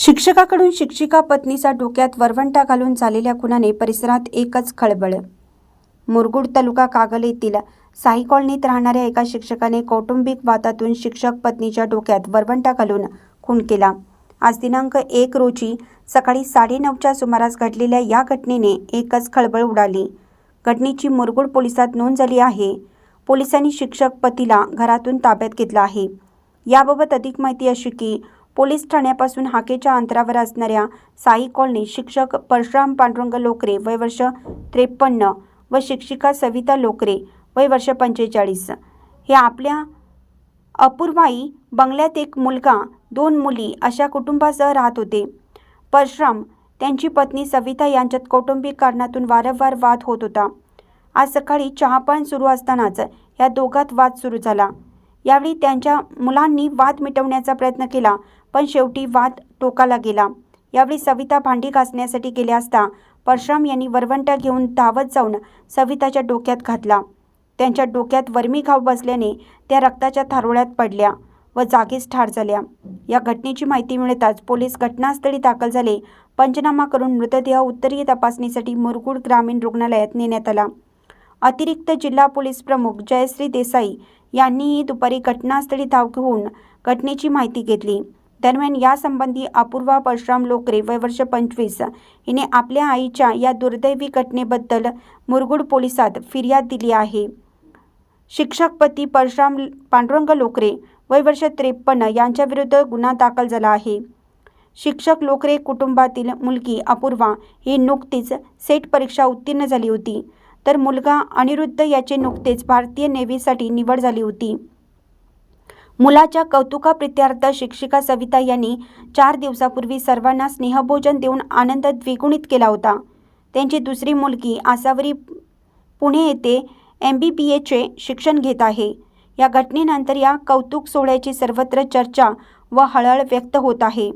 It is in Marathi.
शिक्षकाकडून शिक्षिका पत्नीचा डोक्यात वरवंटा घालून झालेल्या खुनाने परिसरात एकच खळबळ. मुरगुड तालुका कागल येथील साई कॉलनीत राहणाऱ्या एका शिक्षकाने कौटुंबिक वादातून शिक्षक पत्नीच्या डोक्यात वरवंटा घालून खून केला. आज दिनांक एक रोजी सकाळी साडेनऊच्या सुमारास घडलेल्या या घटनेने एकच खळबळ उडाली. घटनेची मुरगुड पोलिसात नोंद झाली आहे. पोलिसांनी शिक्षक पतीला घरातून ताब्यात घेतला आहे. याबाबत अधिक माहिती अशी की पोलीस ठाण्यापासून हाकेच्या अंतरावर असणाऱ्या साई कॉलनी शिक्षक परशुराम पांडुरंग लोकरे वय वर्ष त्रेपन्न व शिक्षिका सविता लोकरे वय वर्ष पंचेचाळीस. हे आपल्या अपूर्वाई बंगल्यात एक मुलगा दोन मुली अशा कुटुंबासह राहत होते. परशुराम त्यांची पत्नी सविता यांच्यात कौटुंबिक कारणातून वारंवार वाद होत होता. आज सकाळी चहापान सुरू असतानाच या दोघात वाद सुरू झाला. यावेळी त्यांच्या मुलांनी वाद मिटवण्याचा प्रयत्न केला पण शेवटी वाद टोकाला गेला. यावेळी सविता भांडी घासण्यासाठी गेल्या असता परशुराम यांनी वरवंटा घेऊन धावत जाऊन सविताच्या डोक्यात घातला. त्यांच्या डोक्यात वर्मी घाव बसल्याने त्या रक्ताच्या थारोळ्यात पडल्या व जागीच ठार झाल्या. या घटनेची माहिती मिळताच पोलीस घटनास्थळी दाखल झाले. पंचनामा करून मृतदेह उत्तरीय तपासणीसाठी मुरगुड ग्रामीण रुग्णालयात नेण्यात आला. अतिरिक्त जिल्हा पोलीस प्रमुख जयश्री देसाई यांनीही दुपारी घटनास्थळी धाव घेऊन घटनेची माहिती घेतली. दरम्यान यासंबंधी अपूर्वा परशुराम लोकरे वय वर्ष पंचवीस हिने आपल्या आईच्या या दुर्दैवी घटनेबद्दल मुरगुड पोलिसात फिर्याद दिली आहे. शिक्षक पती परशुराम पांडुरंग लोकरे वय वर्ष त्रेपन्न यांच्याविरुद्ध गुन्हा दाखल झाला आहे. शिक्षक लोकरे कुटुंबातील मुलगी अपूर्वा ही नुकतीच सेट परीक्षा उत्तीर्ण झाली होती. तर मुलगा अनिरुद्ध याचे नुकतेच भारतीय नेव्हीसाठी निवड झाली होती. मुलाच्या कौतुकाप्रित्यार्थ शिक्षिका सविता यांनी चार दिवसापूर्वी सर्वांना स्नेहभोजन देऊन आनंद द्विगुणित केला होता. त्यांची दुसरी मुलगी आसावरी पुणे येथे एम बी बी एचे शिक्षण घेत आहे. या घटनेनंतर या कौतुक सोहळ्याची सर्वत्र चर्चा व हळहळ व्यक्त होत आहे.